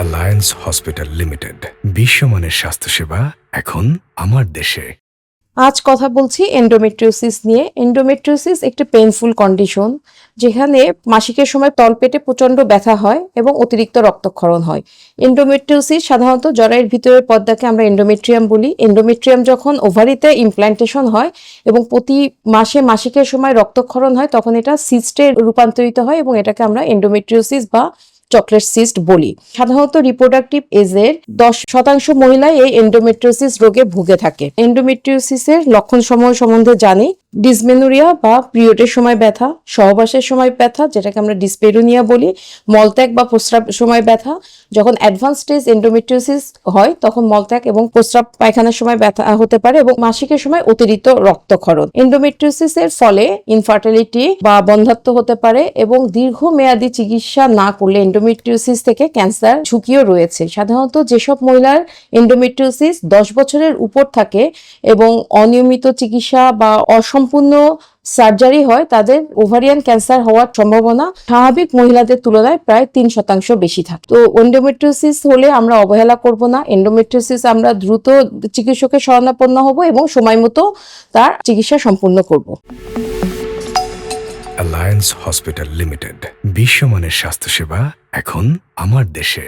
Alliance hospital limited বিশ্বমানের স্বাস্থ্যসেবা এখন আমার দেশে। আজ কথা বলছি এন্ডোমেট্রিওসিস নিয়ে। এন্ডোমেট্রিওসিস একটি পেইনফুল কন্ডিশন যেখানে মাসিকের সময় তলপেটে প্রচণ্ড ব্যথা হয় এবং অতিরিক্ত রক্তক্ষরণ হয়। এন্ডোমেট্রিওসিস সাধারণত জরায়ুর ভিতরের পর্দাকে আমরা এন্ডোমেট্রিয়াম বলি। এন্ডোমেট্রিয়াম যখন ওভারিতে ইমপ্ল্যান্টেশন হয় এবং প্রতি মাসে মাসিকের সময় রক্তক্ষরণ হয়, তখন এটা সিস্টে রূপান্তরিত হয় এবং এটাকে আমরা এন্ডোমেট্রিওসিস বা চকলেট সিস্ট বলি। সাধারণত রিপ্রোডাক্টিভ এজের দশ শতাংশ মহিলাই এই এন্ডোমেট্রিওসিস রোগে ভুগে থাকে। এন্ডোমেট্রিওসিসের লক্ষণ সমূহ সম্বন্ধে জানি। ডিসমেনুরিয়া বা পিরিয়ডের সময় ব্যথা, সহবাসের সময় ব্যথা, যেটাকে আমরা ডিসপেরোনিয়া বলি, মলত্যাগ বা প্রস্রাব সময় ব্যথা, যখন অ্যাডভান্স স্টেজ এন্ডোমেট্রিওসিস হয়, তখন মলত্যাগ এবং প্রস্রাব পায়খানার সময় ব্যথা হতে পারে এবং মাসিকের সময় অতিরিক্ত রক্তক্ষরণ। এন্ডোমেট্রিওসিসের ফলে ইনফার্টিলিটি বা বন্ধাত্ব হতে পারে এবং দীর্ঘমেয়াদী চিকিৎসা না করলে এন্ডোমেট্রিওসিস থেকে ক্যান্সার ঝুঁকিও রয়েছে। সাধারণত যেসব মহিলার এন্ডোমেট্রিওসিস দশ বছরের উপর থাকে এবং অনিয়মিত চিকিৎসা বা অসম্পূর্ণ সার্জারি হয়, তাদের ওভারিয়ান ক্যান্সার হওয়ার সম্ভাবনা স্বাভাবিক মহিলাদের তুলনায় প্রায় তিন শতাংশ বেশি থাকে। তো এন্ডোমেট্রিওসিস হলে আমরা অবহেলা করব না এন্ডোমেট্রিওসিস আমরা দ্রুত চিকিৎসকের শরণাপন্ন হব এবং সময় মতো তার চিকিৎসা সম্পূর্ণ করব। অ্যালায়েন্স হসপিটাল লিমিটেড বিশ্বমানের স্বাস্থ্যসেবা এখন আমার দেশে।